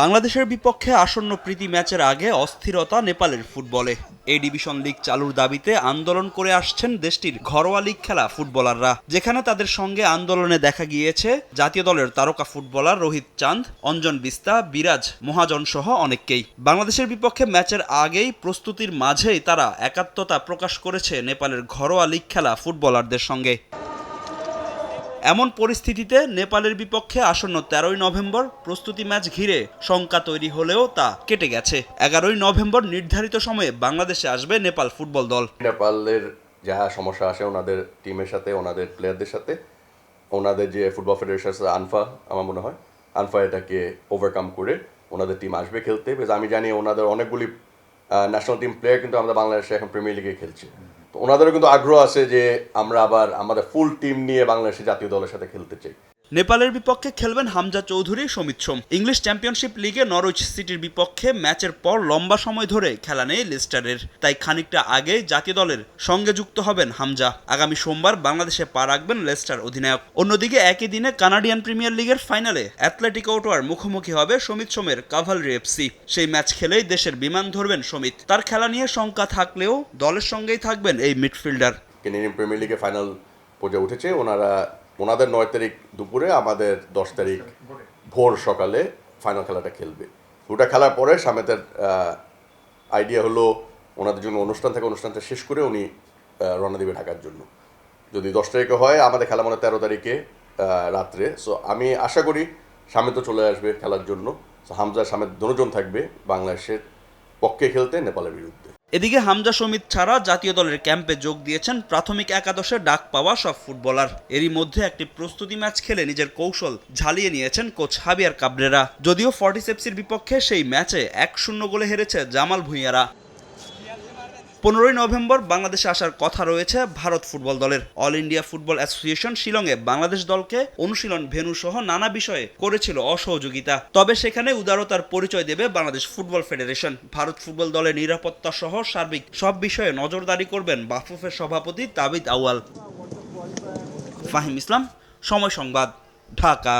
বাংলাদেশের বিপক্ষে আসন্ন প্রীতি ম্যাচের আগে অস্থিরতা নেপালের ফুটবলে। এই ডিভিশন লিগ চালুর দাবিতে আন্দোলন করে আসছেন দেশটির ঘরোয়া লিগ খেলা ফুটবলাররা, যেখানে তাদের সঙ্গে আন্দোলনে দেখা গিয়েছে জাতীয় দলের তারকা ফুটবলার রোহিত চাঁদ, অঞ্জন বিস্তা, বিরাজ মহাজন সহ অনেককেই। বাংলাদেশের বিপক্ষে ম্যাচের আগেই প্রস্তুতির মাঝেই তারা একাত্মতা প্রকাশ করেছে নেপালের ঘরোয়া লিগ খেলা ফুটবলারদের সঙ্গে। এমন পরিস্থিতিতে নেপালের বিপক্ষে আসন্ন তেরোই নভেম্বর প্রস্তুতি ম্যাচ ঘিরে শঙ্কা তৈরি হলেও তা কেটে গেছে। এগারোই নভেম্বর নির্ধারিত সময়ে বাংলাদেশে আসবে নেপাল ফুটবল দল। নেপালের যা সমস্যা আসে ওনাদের টিমের সাথে, ওনাদের প্লেয়ারদের সাথে, ওনাদের যে ফুটবল ফেডারেশন আছে, আনফা, আমার মনে হয়, আনফা এটাকে ওভারকাম করে ওনাদের টিম আসবে খেলতে। আমি জানি ওনাদের অনেকগুলি ন্যাশনাল টিম প্লেয়ার কিন্তু আমাদের বাংলাদেশে এখন প্রিমিয়ার লিগে খেলছে। ওনাদেরও কিন্তু আগ্রহ আছে যে আমরা আবার আমাদের ফুল টিম নিয়ে বাংলাদেশের জাতীয় দলের সাথে খেলতে চাই। নেপালের বিপক্ষে খেলবেন হামজা চৌধুরী, সমিত সোম। ইংলিশ চ্যাম্পিয়নশিপ লিগে নরউইচ সিটির বিপক্ষে ম্যাচের পর লম্বা সময় ধরে খেলা নেই লিস্টারের। তাই খানিকটা আগে জাতীয় দলের সঙ্গে যুক্ত হবেন হামজা। আগামী সোমবার বাংলাদেশে পা রাখবেন লেস্টার অধিনায়ক। অন্যদিকে একই দিনে কানাডিয়ান প্রিমিয়ার লিগের ফাইনালে অ্যাথলেটিক ওটোয়ার মুখোমুখি হবে সমিত সোমের কাভালরি এফসি সেই ম্যাচ খেলেই দেশের বিমান ধরবেন সমিত। তার খেলা নিয়ে শঙ্কা থাকলেও দলের সঙ্গেই থাকবেন এই মিডফিল্ডার। কেনিয়ান প্রিমিয়ার লিগে ফাইনাল পর্যায়ে উঠেছে। ওনারা ওনাদের নয় তারিখ দুপুরে আমাদের দশ তারিখ ভোর সকালে ফাইনাল খেলাটা খেলবে। ওটা খেলার পরে সামেতের আইডিয়া হলো ওনাদের জন্য অনুষ্ঠান থাকে অনুষ্ঠানটা শেষ করে উনি রওনা দেবে ঢাকার জন্য। যদি দশ তারিখে হয় আমাদের খেলা মনে তেরো তারিখে রাত্রে। সো আমি আশা করি সামেতও চলে আসবে খেলার জন্য। So, হামজা সামেত দুজন থাকবে বাংলাদেশের পক্ষে খেলতে নেপালের বিরুদ্ধে। এদিকে হামজা সমিত ছাড়া জাতীয় দলের ক্যাম্পে যোগ দিয়েছেন প্রাথমিক একাদশে ডাক পাওয়া সব ফুটবলার। এরই মধ্যে একটি প্রস্তুতি ম্যাচ খেলে নিজের কৌশল ঝালিয়ে নিয়েছেন কোচ হাবিয়ার কাবরেরা। যদিও ফর্টিসেপসির বিপক্ষে সেই ম্যাচে এক শূন্য গোলে হেরেছে জামাল ভুঁইয়ারা। পনেরোই নভেম্বর বাংলাদেশে আসার কথা রয়েছে ভারত ফুটবল দলের। অল ইন্ডিয়া ফুটবল অ্যাসোসিয়েশন শিলংয়ে বাংলাদেশ দলকে অনুশীলন ভেন্যু সহ নানা বিষয়ে করেছিল অসহযোগিতা। তবে সেখানে উদারতার পরিচয় দেবে Bangladesh football federation. Bharat football দলের নিরাপত্তা সহ সার্বিক সব বিষয়ে নজরদারি করবেন বাফুফের সভাপতি তাবিদ আউয়াল। ফাহিম ইসলাম, সময় সংবাদ, ঢাকা।